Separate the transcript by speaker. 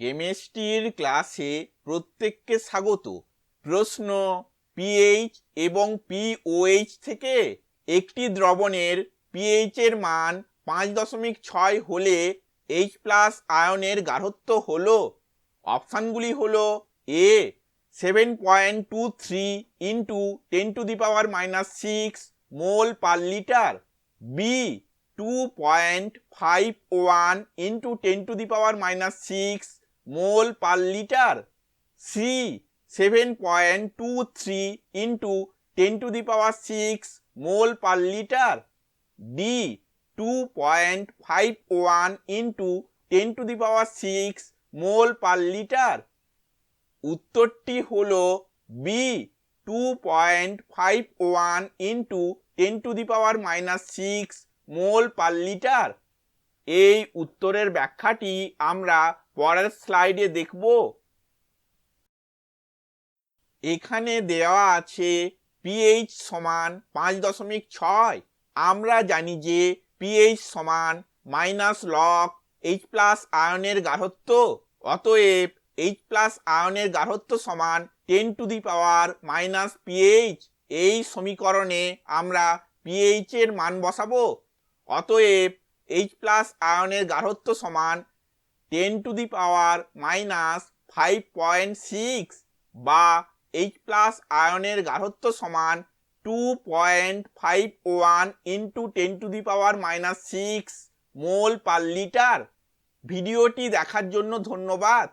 Speaker 1: কেমিস্ট্রির ক্লাসে প্রত্যেককে স্বাগত। প্রশ্ন পিএইচ এবং পিওএইচ থেকে একটি দ্রবণের পিএইচ এর মান পাঁচ দশমিক ছয় হলে এইচ প্লাস আয়নের গাঢ়ত্ব হলো। অপশানগুলি হল A seven point two three into ten to the power minus six mole per litre B two point five one into ten to the power minus six mole per litre C seven point two three into ten to the power six mole per litre D two point five one into ten to the power six mole per litre. উত্তরটি হল B two point five one into ten to the power minus six mole per litre. এই উত্তরের ব্যাখ্যাটি আমরা পরের স্লাইডে দেখব। এখানে দেওয়া আছে পিএইচ সমান পাঁচ দশমিক ছয়। আমরা জানি যে পিএইচ সমান মাইনাস লক এইচ প্লাস আয়নের গাঢ়ত্ব অতএব এইচ প্লাস আয়নের গাঢ়ত্ব সমান ten to the power minus pH এই সমীকরণে আমরা পিএইচ এর মান বসাবো। অতএব এইচ প্লাস আয়নের গাঢ়ত্ব সমান ten to the power minus five point six বা এইচ প্লাস আয়নের গাঢ়ত্ব সমান two point five one into ten to the power minus six mole per litre ভিডিওটি দেখার জন্য ধন্যবাদ।